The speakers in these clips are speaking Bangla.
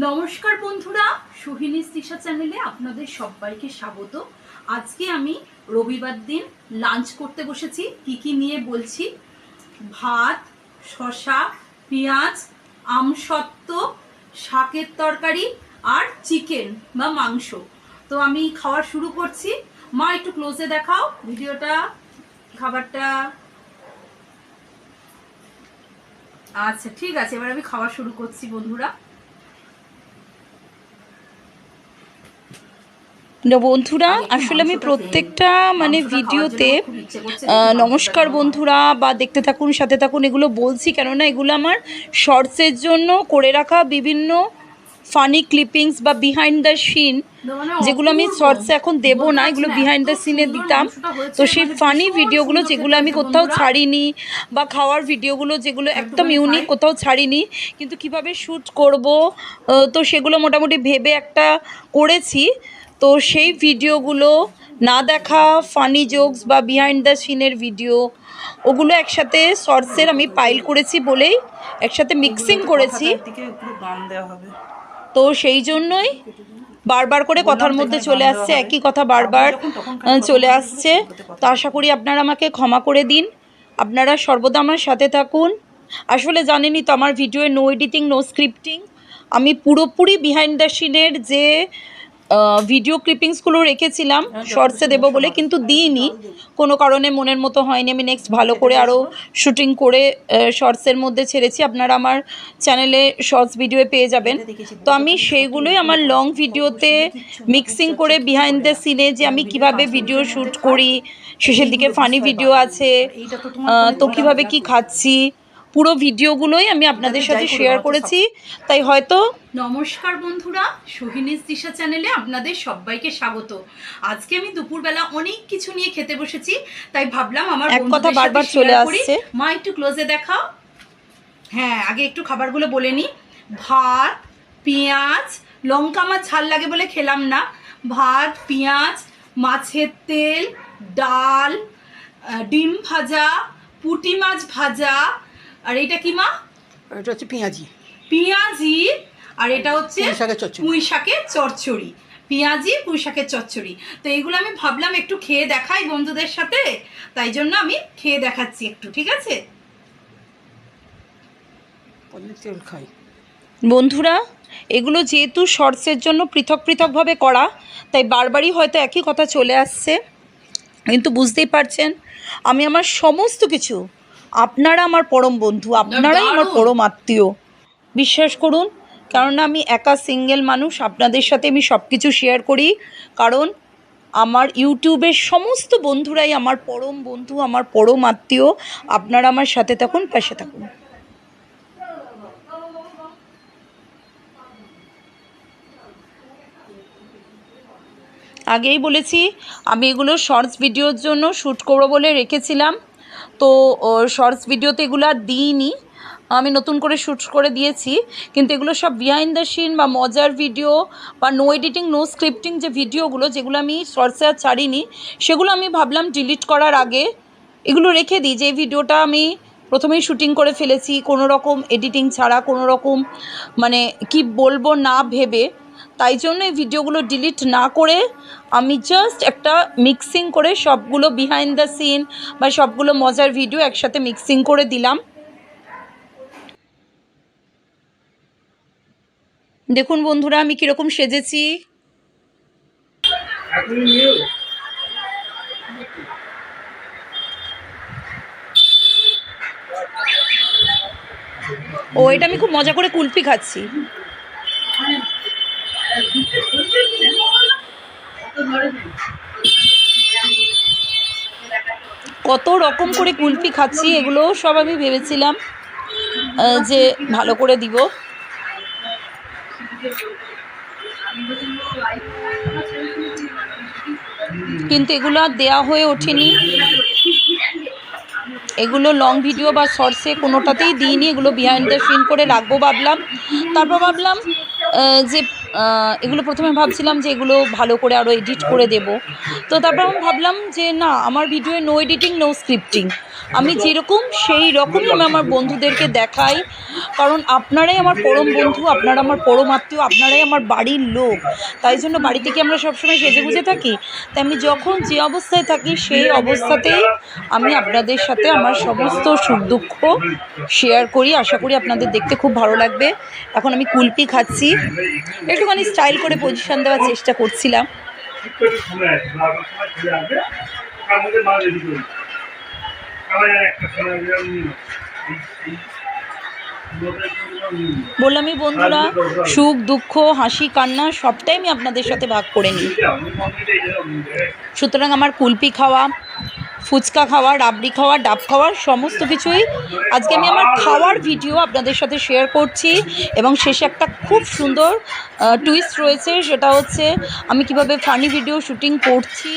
নমস্কার বন্ধুরা, সোহিনী তৃষা চ্যানেলে আপনাদের সবাইকে স্বাগত। আজকে আমি রবিবার দিন লাঞ্চ করতে বসেছি। কি কি নিয়ে বলছি? ভাত, শসা, পেঁয়াজ আমসত্ত্ব শাকের তরকারি আর চিকেন বা মাংস। তো আমি খাওয়া শুরু করছি। মা, একটু ক্লোজে দেখাও ভিডিওটা, খাবারটা। আচ্ছা ঠিক আছে, এবার আমি খাওয়া শুরু করছি বন্ধুরা। বন্ধুরা আসলে আমি প্রত্যেকটা মানে ভিডিওতে নমস্কার বন্ধুরা বা দেখতে থাকুন সাথে থাকুন এগুলো বলছি কেননা এগুলো আমার শর্টসের জন্য করে রাখা বিভিন্ন ফানি ক্লিপিংস বা বিহাইন্ড দ্য সিন যেগুলো আমি শর্টসে এখন দেব না এগুলো বিহাইন্ড দ্য সিনে দিতাম। তো সেই ফানি ভিডিওগুলো যেগুলো আমি কোথাও ছাড়িনি বা খাওয়ার ভিডিওগুলো যেগুলো একদম ইউনিক কোথাও ছাড়িনি কিন্তু কীভাবে শ্যুট করব তো সেগুলো মোটামুটি ভেবে একটা করেছি। তো সেই ভিডিওগুলো না দেখা ফানি জোকস বা বিহাইন্ড দ্য সিনের ভিডিও ওগুলো একসাথে শর্টসের আমি পাইল করেছি বলেই একসাথে মিক্সিং করেছি। তো সেই জন্যই বারবার করে কথার মধ্যে চলে আসছে একই কথা বারবার চলে আসছে। তো আশা করি আপনারা আমাকে ক্ষমা করে দিন। আপনারা সর্বদা আমার সাথে থাকুন। আসলে জানেনই তো আমার ভিডিওয়ে নো এডিটিং নো স্ক্রিপ্টিং আমি পুরোপুরি বিহাইন্ড দ্য সিনের যে ভিডিও ক্লিপিংসগুলো রেখেছিলাম শর্টসে দেবো বলে কিন্তু দিইনি। কোনো কারণে মনের মতো হয়নি। আমি নেক্সট ভালো করে আরও শুটিং করে শর্টসের মধ্যে ছেড়েছি। আপনারা আমার চ্যানেলে শর্টস ভিডিওয়ে পেয়ে যাবেন। তো আমি সেইগুলোই আমার লং ভিডিওতে মিক্সিং করে বিহাইন্ড দ্য সিনে যে আমি কীভাবে ভিডিও শ্যুট করি শেষের দিকে ফানি ভিডিও আছে তো কীভাবে কি খাচ্ছি পুরো ভিডিওগুলোই আমি আপনাদের সাথে শেয়ার করেছি। তাই হয়তো নমস্কার বন্ধুরা সোহিনী দিশা চ্যানেলে আপনাদের সবাইকে স্বাগত। আজকে আমি দুপুরবেলা অনেক কিছু নিয়ে খেতে বসেছি তাই ভাবলাম আমার এক কথা বারবার চলে আসছে। মা একটু ক্লোজে দেখাও। হ্যাঁ আগে একটু খাবারগুলো বলে নিই। ভাত পেঁয়াজ লঙ্কা মাছ ঝাল লাগে বলে খেলাম না। ভাত পেঁয়াজ মাছের তেল ডাল ডিম ভাজা পুঁটি মাছ ভাজা আর এটা কি মা? এটা হচ্ছে পেঁয়াজি। পেঁয়াজি আর এটা হচ্ছে পুঁই শাকের চচ্চড়ি। পুঁই শাকের চচ্চড়ি। পেঁয়াজি পুঁই শাকের চচ্চড়ি। তো এইগুলো আমি ভাবলাম একটু খেয়ে দেখাই বন্ধুদের সাথে তাই জন্য আমি খেয়ে দেখাচ্ছি একটু ঠিক আছে? তেল খাই। বন্ধুরা এগুলো যেহেতু শর্টসের জন্য পৃথক পৃথকভাবে করা তাই বারবারই হয়তো একই কথা চলে আসছে। কিন্তু বুঝতেই পারছেন আমি আমার সমস্ত কিছু আপনারা আমার পরম বন্ধু আপনারাই আমার পরম আত্মীয়। বিশ্বাস করুন কারণ আমি একা সিঙ্গেল মানুষ আপনাদের সাথে আমি সব কিছু শেয়ার করি। কারণ আমার ইউটিউবের সমস্ত বন্ধুরাই আমার পরম বন্ধু আমার পরম আত্মীয়। আপনারা আমার সাথে থাকুন পাশে থাকুন। আগেই বলেছি আমি এগুলো শর্টস ভিডিওর জন্য শ্যুট করব বলে রেখেছিলাম। তো শর্টস ভিডিওতে এগুলো আর দিইনি। আমি নতুন করে শ্যুট করে দিয়েছি। কিন্তু এগুলো সব বিহাইন্ড দ্য সিন বা মজার ভিডিও বা নো এডিটিং নো স্ক্রিপ্টিং যে ভিডিওগুলো যেগুলো আমি শর্টসে আর ছাড়িনি, সেগুলো আমি ভাবলাম ডিলিট করার আগে এগুলো রেখে দিই। যে ভিডিওটা আমি প্রথমেই শুটিং করে ফেলেছি কোনো রকম এডিটিং ছাড়া কোনো রকম মানে কি বলব না ভেবে তাই জন্য এই ভিডিওগুলো ডিলিট না করে আমি জাস্ট একটা মিক্সিং করে সবগুলো বিহাইন্ড দ্য সিন বা সবগুলো মজার ভিডিও একসাথে মিক্সিং করে দিলাম। দেখুন বন্ধুরা, আমি কীরকম সেজেছি। ও, এটা আমি খুব মজা করে কুলফি খাচ্ছি। কত রকম করে কুলফি খাচ্ছি এগুলো সব আমি ভেবেছিলাম যে ভালো করে দিব। কিন্তু এগুলো আর দেওয়া হয়ে ওঠেনি। এগুলো লং ভিডিও বা শর্টসে কোনোটাতেই দিইনি, এগুলো বিহাইন্ড দ্য সিন করে রাখব ভাবলাম। তারপর ভাবলাম যে এগুলো প্রথমে ভাবছিলাম যে এগুলো ভালো করে আরও এডিট করে দেব। তো তারপর আমি ভাবলাম যে না, আমার ভিডিওয়ে নো এডিটিং নো স্ক্রিপ্টিং আমি যেরকম সেই রকমই আমি আমার বন্ধুদেরকে দেখাই। কারণ আপনারাই আমার পরম বন্ধু, আপনারা আমার পরম আত্মীয়, আপনারাই আমার বাড়ির লোক। তাই জন্য বাড়ি থেকে আমরা সবসময় সেজে গুজে থাকি? তাই আমি যখন যে অবস্থায় থাকি, সেই অবস্থাতেই আমি আপনাদের সাথে আমার সমস্ত সুখ দুঃখ শেয়ার করি। আশা করি আপনাদের দেখতে খুব ভালো লাগবে। এখন আমি কুলপি খাচ্ছি। একটুখানি স্টাইল করে পজিশন দেওয়ার চেষ্টা করছিলাম। বললামই, বন্ধুরা, সুখ, দুঃখ, হাসি, কান্না, সবটাই আমি আপনাদের সাথে ভাগ করে নিই। সুতরাং আমার কুলপি খাওয়া, ফুচকা খাওয়া, রাবড়ি খাওয়া, ডাব খাওয়া, সমস্ত কিছুই আজকে আমি আমার খাওয়ার ভিডিও আপনাদের সাথে শেয়ার করছি এবং শেষে একটা খুব সুন্দর টুইস্ট রয়েছে, সেটা হচ্ছে আমি কীভাবে ফানি ভিডিও শুটিং করছি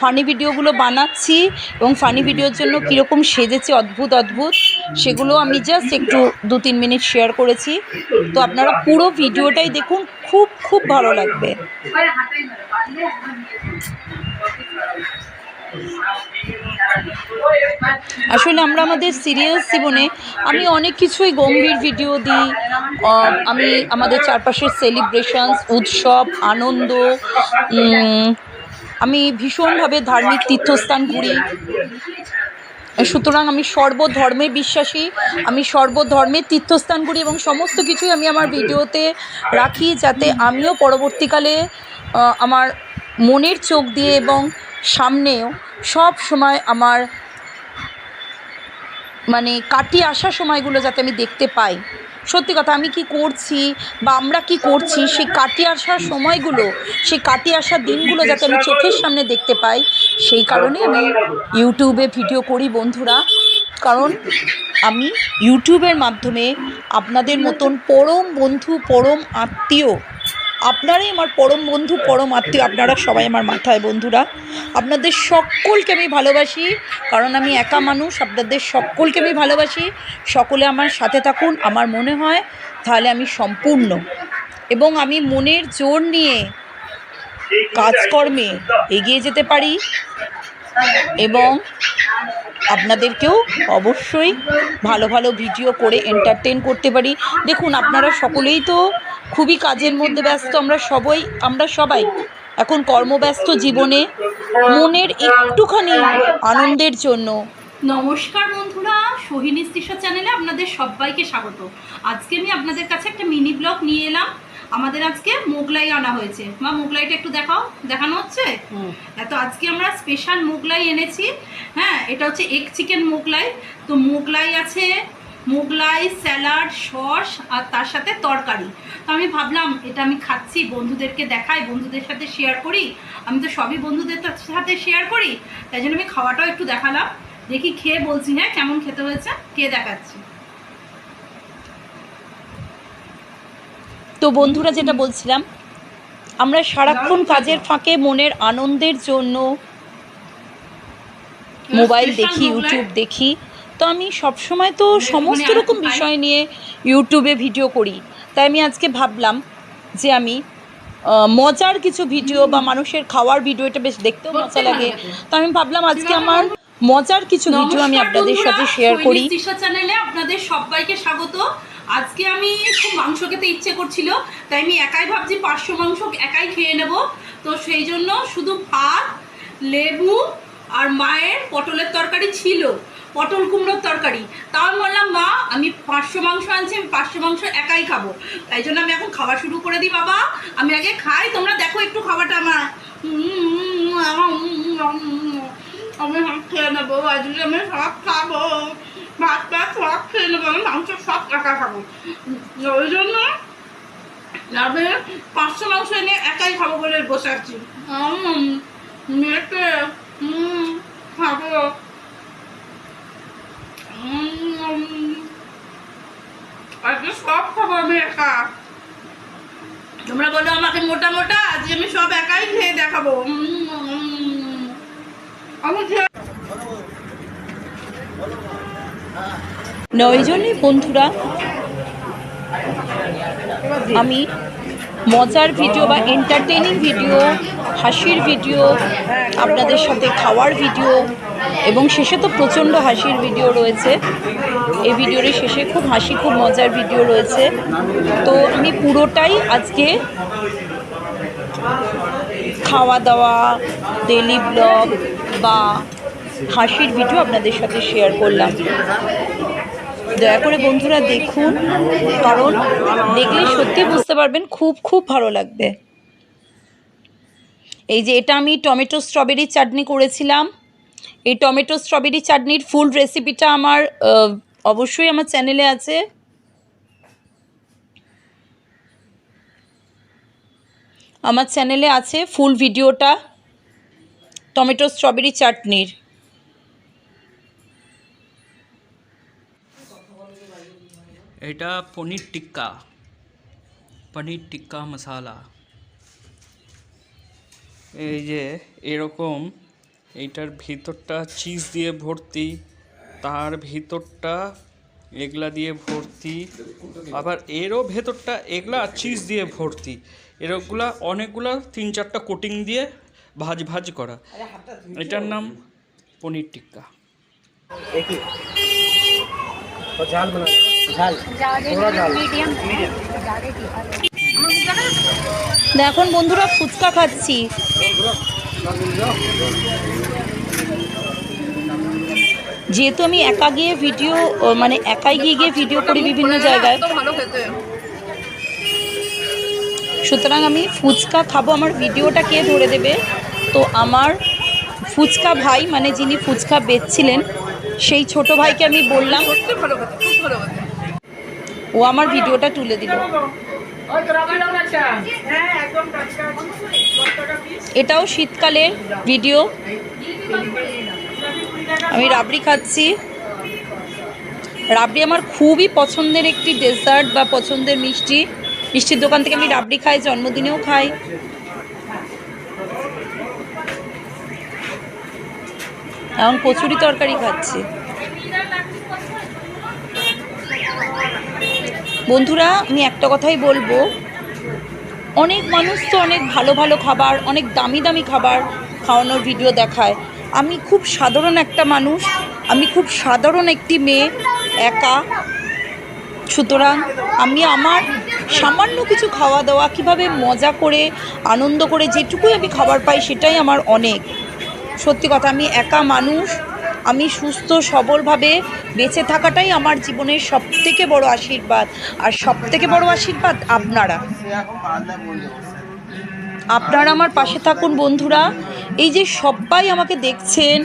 ফানি ভিডিওগুলো বানাচ্ছি এবং ফানি ভিডিওর জন্য কীরকম সেজেছি, অদ্ভুত অদ্ভুত, সেগুলো আমি জাস্ট একটু দু তিন মিনিট শেয়ার করেছি। তো আপনারা পুরো ভিডিওটাই দেখুন, খুব খুব ভালো লাগবে। আসলে আমরা আমাদের সিরিয়াস জীবনে আমি অনেক কিছুই গম্ভীর ভিডিও দিই আমি আমাদের চারপাশের সেলিব্রেশনস উৎসব, আনন্দ আমি ভীষণভাবে ধার্মিক তীর্থস্থান ঘুরি। সুতরাং আমি সর্বধর্মে বিশ্বাসী, আমি সর্বধর্মের তীর্থস্থান ঘুরি এবং সমস্ত কিছুই আমি আমার ভিডিওতে রাখি যাতে আমিও পরবর্তীকালে আমার মনের চোখ দিয়ে এবং সামনেও সব সময় আমার মানে কাটিয়ে আসা সময়গুলো যাতে আমি দেখতে পাই। সত্যি কথা, আমি কি করছি বা আমরা কি করছি, সেই কাটিয়ে আসার সময়গুলো, সেই কাটিয়ে আসার দিনগুলো যাতে আমি চোখের সামনে দেখতে পাই, সেই কারণে আমি ইউটিউবে ভিডিও করি বন্ধুরা। কারণ আমি ইউটিউবের মাধ্যমে আপনাদের মতন পরম বন্ধু, পরম আত্মীয় আপনারাই আমার পরম বন্ধু, পরম আত্মীয়, আপনারা সবাই আমার মাথায় বন্ধুরা। আপনাদের সকলকে আমি ভালোবাসি, কারণ আমি একা মানুষ, আপনাদের সকলকে আমি ভালোবাসি। সকলে আমার সাথে থাকুন, আমার মনে হয় তাহলে আমি সম্পূর্ণ। এবং আমি মনের জোর নিয়ে কাজকর্মে এগিয়ে যেতে পারি এবং আপনাদেরকেও অবশ্যই ভালো ভালো ভিডিও করে এন্টারটেন করতে পারি। দেখুন, আপনারা সকলেই তো খুবই কাজের মধ্যে ব্যস্ত আমরা সবাই আমরা সবাই এখন কর্মব্যস্ত জীবনে মনের একটুখানি আনন্দের জন্য। নমস্কার বন্ধুরা সোহিনী তৃষা চ্যানেলে আপনাদের সবাইকে স্বাগত। আজকে আমি আপনাদের কাছে একটা মিনি ব্লগ নিয়ে এলাম। আমাদের আজকে মোগলাই আনা হয়েছে। মা মোগলাইটা একটু দেখাও। দেখানো হচ্ছে? হ্যাঁ, তো আজকে আমরা স্পেশাল মোগলাই এনেছি। হ্যাঁ এটা হচ্ছে এগ চিকেন মোগলাই। তো মোগলাই আছে মোগলাই স্যালাড সস আর তার সাথে তরকারি। তো আমি ভাবলাম এটা আমি খাচ্ছি বন্ধুদেরকে দেখাই বন্ধুদের সাথে শেয়ার করি। আমি তো সবই বন্ধুদের সাথে শেয়ার করি তাই জন্য আমি খাওয়াটাও একটু দেখালাম। দেখি খেয়ে বলছি হ্যাঁ কেমন খেতে হয়েছে? খেয়ে দেখাচ্ছি। তো বন্ধুরা যেটা বলছিলাম আমরা সারাক্ষণ কাজের ফাঁকে মনের আনন্দের জন্য মোবাইল দেখি ইউটিউব দেখি তো আমি সবসময় তো মানে সমস্ত রকম বিষয় নিয়ে ইউটিউবে ভিডিও করি। তাই আমি আজকে ভাবলাম যে আমি মজার কিছু ভিডিও বা মানুষের খাওয়ার ভিডিও এটা বেশ দেখতেও মজা লাগে। তো আমি ভাবলাম আজকে আমার মজার কিছু ভিডিও আমি আপনাদের সাথে শেয়ার করি। চ্যানেলে আপনাদের সবাইকে স্বাগত। আজকে আমি খুব মাংস খেতে ইচ্ছে করছিল তাই আমি একাই ভাবছি পাঁচশো মাংস একাই খেয়ে নেব। তো সেই জন্য শুধু ভাত লেবু আর মায়ের পটলের তরকারি ছিল। পটল কুমড়োর তরকারি। তাও আমি বললাম মা আমি পাঁচশো মাংস আনছি আমি পাঁচশো মাংস একাই খাব। তাই জন্য আমি এখন খাওয়া শুরু করে দিই বাবা। আমি আগে খাই তোমরা দেখো একটু খাবারটা আমার। আমি সব খেয়ে নেব আজকে আমি সব খাব ভাত ভাত সব খেয়ে নেব আমি মাংস সব একা খাব। ওই জন্য আমি পাঁচশো মাংস এনে একাই খাব বলে বসে আছি। মেটে উম, খাব। আজকে সব খাব আমি একা তোমরা বলো আমাকে মোটা মোটা, আজকে আমি সব একাই খেয়ে দেখাবো। না, ওই জন্যই বন্ধুরা, আমি মজার ভিডিও বা এন্টারটেনিং ভিডিও, হাসির ভিডিও, আপনাদের সাথে খাওয়ার ভিডিও এবং শেষে তো প্রচণ্ড হাসির ভিডিও রয়েছে। এই ভিডিওর শেষে খুব হাসি, খুব মজার ভিডিও রয়েছে। তো আমি পুরোটাই আজকে খাওয়া দাওয়া ডেলি ব্লগ বা হাসির ভিডিও আপনাদের সাথে শেয়ার করলাম। দয়া করে বন্ধুরা দেখুন, কারণ দেখলে সত্যি বুঝতে পারবেন খুব খুব ভালো লাগবে। এই যে এটা আমি টমেটো স্ট্রবেরি চাটনি করেছিলাম। এই টমেটো, স্ট্রবেরি চাটনির ফুল রেসিপিটা আমার অবশ্যই আমার চ্যানেলে আছে। আমার চ্যানেলে আছে ফুল ভিডিওটা, টমেটো, স্ট্রবেরি চাটনির। এটা পনির টিক্কা পনির টিক্কা মশালা। এই যে, এরকম এইটার ভিতরটা চিজ দিয়ে ভর্তি তার ভিতরটা এগলা দিয়ে ভর্তি আবার এরও ভেতরটা এগলা চিজ দিয়ে ভর্তি। এরকগুলা অনেকগুলা তিন চারটা কোটিং দিয়ে ভাজ ভাজ করা। এটার নাম পনির টিক্কা। এখন বন্ধুরা ফুচকা খাচ্ছি। যেহেতু আমি একা গিয়ে ভিডিও মানে একাই গিয়ে গিয়ে ভিডিও করি বিভিন্ন জায়গায়। সুতরাং আমি ফুচকা খাব, আমার ভিডিওটা কে ধরে দেবে? তো আমার ফুচকা ভাই মানে যিনি ফুচকা বেচছিলেন, সেই ছোট ভাইকে আমি বললাম, ও আমার ভিডিওটা তুলে দিল। এটাও শীতকালের ভিডিও। আমি রাবড়ি খাচ্ছি। রাবড়ি আমার খুবই পছন্দের একটি ডেজার্ট বা পছন্দের মিষ্টি। মিষ্টির দোকান থেকে আমি রাবড়ি খাই, জন্মদিনেও খাই। এখন কচুরি তরকারি খাচ্ছি। বন্ধুরা, আমি একটা কথাই বলব। অনেক মানুষ তো অনেক ভালো ভালো খাবার, অনেক দামি দামি খাবার খাওয়ানোর ভিডিও দেখায়। আমি খুব সাধারণ একটা মানুষ, আমি খুব সাধারণ একটি মেয়ে, একা। সুতরাং আমি আমার সামান্য কিছু খাওয়া দাওয়া, কীভাবে মজা করে, আনন্দ করে যেটুকুই আমি খাবার পাই, সেটাই আমার অনেক। সত্যি কথা, আমি একা মানুষ আমি সুস্থ, সবলভাবে বেঁচে থাকাটাই আমার জীবনের সবথেকে বড় আশীর্বাদ। আর সবথেকে বড় আশীর্বাদ আপনারা। আপনারা আমার পাশে থাকুন বন্ধুরা। এই যে সবাই আমাকে দেখছেন,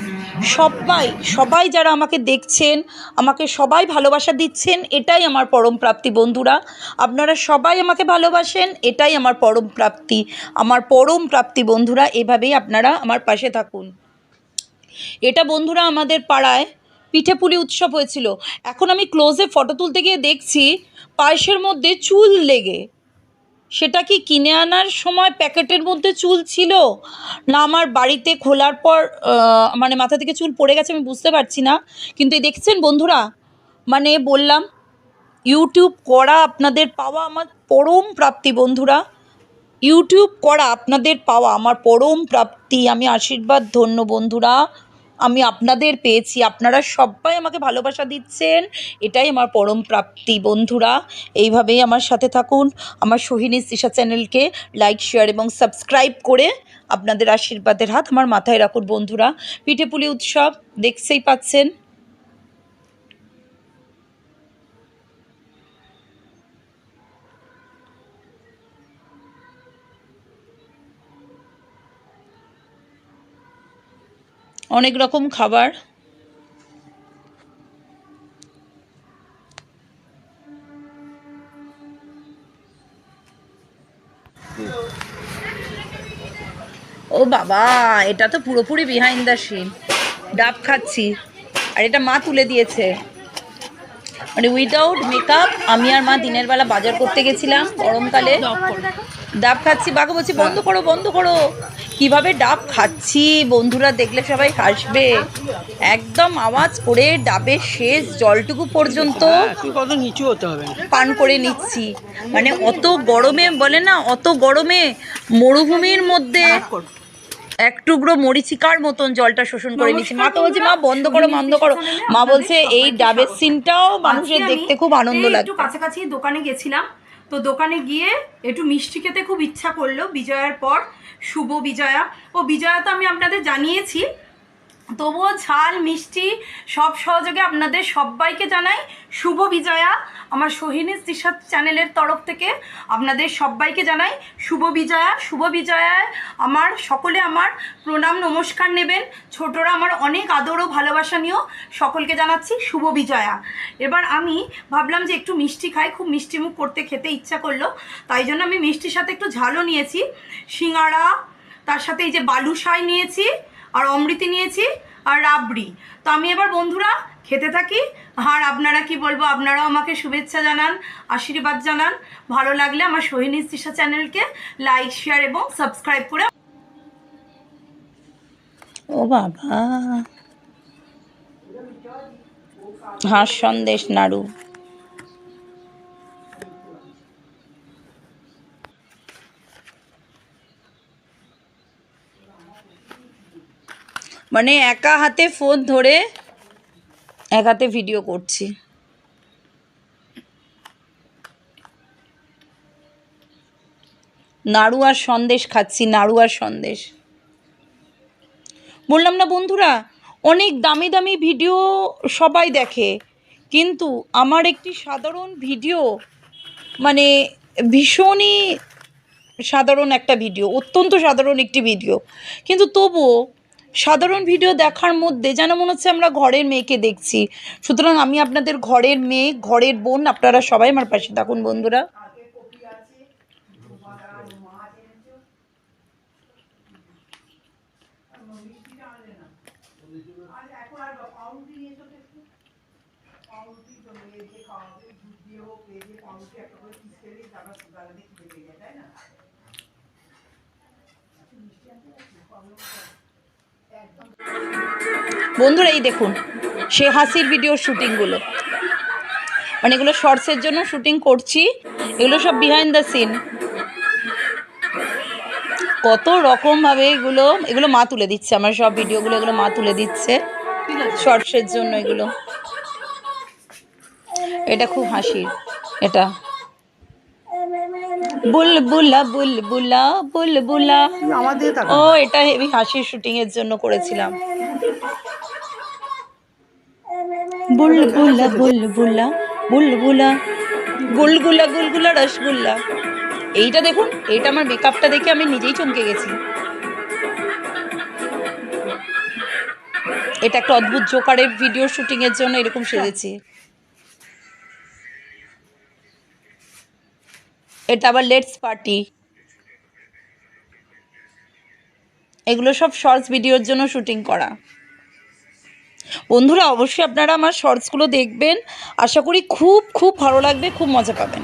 সবাই সবাই যারা আমাকে দেখছেন, আমাকে সবাই ভালোবাসা দিচ্ছেন, এটাই আমার পরম প্রাপ্তি বন্ধুরা। আপনারা সবাই আমাকে ভালোবাসেন, এটাই আমার পরম প্রাপ্তি। আমার পরম প্রাপ্তি বন্ধুরা, এভাবেই আপনারা আমার পাশে থাকুন। এটা বন্ধুরা আমাদের পাড়ায় পিঠেপুলি উৎসব হয়েছিল। এখন আমি ক্লোজে ফটো তুলতে গিয়ে দেখছি, পায়েসের মধ্যে চুল লেগে। সেটা কি কিনে আনার সময় প্যাকেটের মধ্যে চুল ছিল? না আমার বাড়িতে খোলার পর মানে মাথা থেকে চুল পড়ে গেছে আমি বুঝতে পারছি না। কিন্তু এই দেখছেন বন্ধুরা মানে বললাম ইউটিউব করা আপনাদের পাওয়া আমার পরম প্রাপ্তি বন্ধুরা। ইউটিউব করা আপনাদের পাওয়া আমার পরম প্রাপ্তি। আমি আশীর্বাদ, ধন্য বন্ধুরা। আমি আপনাদের পেয়েছি। আপনারা সবাই আমাকে ভালোবাসা দিচ্ছেন। এটাই আমার পরম প্রাপ্তি বন্ধুরা। এইভাবেই আমার সাথে থাকুন। আমার সোহিনী সিসা চ্যানেলকে লাইক শেয়ার এবং সাবস্ক্রাইব করে আপনাদের আশীর্বাদের হাত আমার মাথায় রাখুন বন্ধুরা। পিঠেপুলি উৎসব দেখছেই পাচ্ছেন। অনেক রকম খাবার। ও বাবা এটা তো পুরোপুরি বিহাইন্ড দ্য সিন ডাব খাচ্ছি। আর এটা মা তুলে দিয়েছে। মানে উইদাউট মেকআপ আমি আর মা দিনের বেলা বাজার করতে গেছিলাম গরমকালে। ডাব খাচ্ছি। বাঘা বলছি বন্ধ করো বন্ধ করো। কীভাবে ডাব খাচ্ছি বন্ধুরা দেখলে সবাই হাসবে। একদম আওয়াজ করে ডাবের শেষ জলটুকু পর্যন্ত কত নিচু হতে হবে। পান করে নিচ্ছি। মানে অত গরমে বলে না অত গরমে মরুভূমির মধ্যে এক টুকরো মরিচিকার মতন জলটা শোষণ করে নিচ্ছি। মা তো বলছে মা বন্ধ করো বন্ধ করো। মা বলছে এই ডাবের সিনটাও মানুষের দেখতে খুব আনন্দ লাগে কাছাকাছি দোকানে গেছিলাম। তো দোকানে গিয়ে একটু মিষ্টি খেতে খুব ইচ্ছা করল। বিজয়ার পর শুভ বিজয়া। ও বিজয়া তো আমি আপনাদের জানিয়েছি তবুও ঝাল, মিষ্টি, সব সহযোগে আপনাদের সবাইকে জানাই শুভ বিজয়া। আমার সোহিনী দিশাদ চ্যানেলের তরফ থেকে আপনাদের সবাইকে জানাই শুভ বিজয়া, শুভ বিজয়ায় আমার, সকলে আমার প্রণাম, নমস্কার নেবেন। ছোটরা আমার অনেক আদর ও ভালোবাসা নিয়েও সকলকে জানাচ্ছি শুভ বিজয়া। এবার আমি ভাবলাম যে একটু মিষ্টি খাই, খুব মিষ্টি মুখ করতে খেতে ইচ্ছা করল, তাই জন্য আমি মিষ্টির সাথে একটু ঝালও নিয়েছি। সিঙ্গাড়া, তার সাথে এই যে বালুশাই নিয়েছি আর অমৃতি নিয়েছি আর রাবড়ি। তো আমি এবার বন্ধুরা খেতে থাকি। আর আপনারা কি বলব, আপনারাও আমাকে শুভেচ্ছা জানান, আশীর্বাদ জানান। ভালো লাগলে আমার সোহিনী দিশা চ্যানেলকে লাইক, শেয়ার এবং সাবস্ক্রাইব করে ও বাবা। হাঁস সন্দেশ নাড়ু মানে একা হাতে ফোন ধরে এক হাতে ভিডিও করছি। নাড়ু আর সন্দেশ খাচ্ছি নাড়ু আর সন্দেশ। বললাম, না বন্ধুরা, অনেক দামি দামি ভিডিও সবাই দেখে, কিন্তু আমার একটি সাধারণ ভিডিও মানে ভীষণই সাধারণ একটা ভিডিও অত্যন্ত সাধারণ একটি ভিডিও কিন্তু তবুও সাধারণ ভিডিও দেখার মধ্যে যেন মনে হচ্ছে আমরা ঘরের মেয়েকে দেখছি। সুতরাং আমি আপনাদের ঘরের মেয়ে, ঘরের বোন, আপনারা সবাই আমার পাশে থাকুন, বন্ধুরা। বন্ধুরা এই দেখুন সে হাসির ভিডিও শুটিংগুলো মানে এগুলো শর্টসের জন্য শুটিং করছি এগুলো সব বিহাইন্ড দ্য সিন কত রকমভাবে এগুলো এগুলো মা তুলে দিচ্ছে আমার সব ভিডিওগুলো এগুলো মা তুলে দিচ্ছে শর্টসের জন্য এগুলো। এটা খুব হাসির এটা। বুলবুলা বুলবুলা বুলবুলা। ও এটা হেভি হাসির শুটিং এর জন্য করেছিলাম। বুলবুলা বুলবুলা বুলবুলা গুলগুলা গুলগুলা রসগুল্লা। এইটা দেখুন এইটা আমার মেকআপটা দেখে আমি নিজেই চমকে গেছি। এটা একটা অদ্ভুত জোকারের ভিডিও শুটিং এর জন্য এরকম সেজেছি। এটা আবার লেটস পার্টি এগুলো সব শর্টস ভিডিওর জন্য শুটিং করা। বন্ধুরা অবশ্যই আপনারা আমার শর্টসগুলো দেখবেন। আশা করি খুব খুব ভালো লাগবে, খুব মজা পাবেন।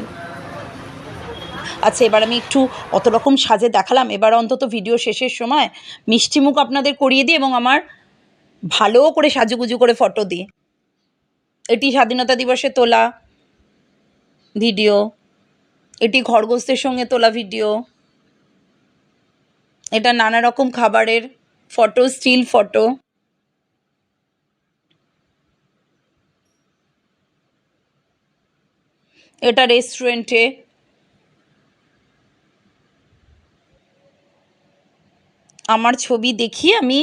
আচ্ছা এবার আমি একটু অত রকম সাজে দেখালাম। এবার অন্তত ভিডিও শেষের সময় মিষ্টি মুখ আপনাদের করিয়ে দিই এবং আমার ভালো করে সাজুগুজু করে ফটো দিই। এটি স্বাধীনতা দিবসে তোলা ভিডিও এটি খরগোস্তের সঙ্গে তোলা ভিডিও এটা নানা রকম খাবারের ফটো স্টিল ফটো এটা রেস্টুরেন্টে আমার ছবি দেখি আমি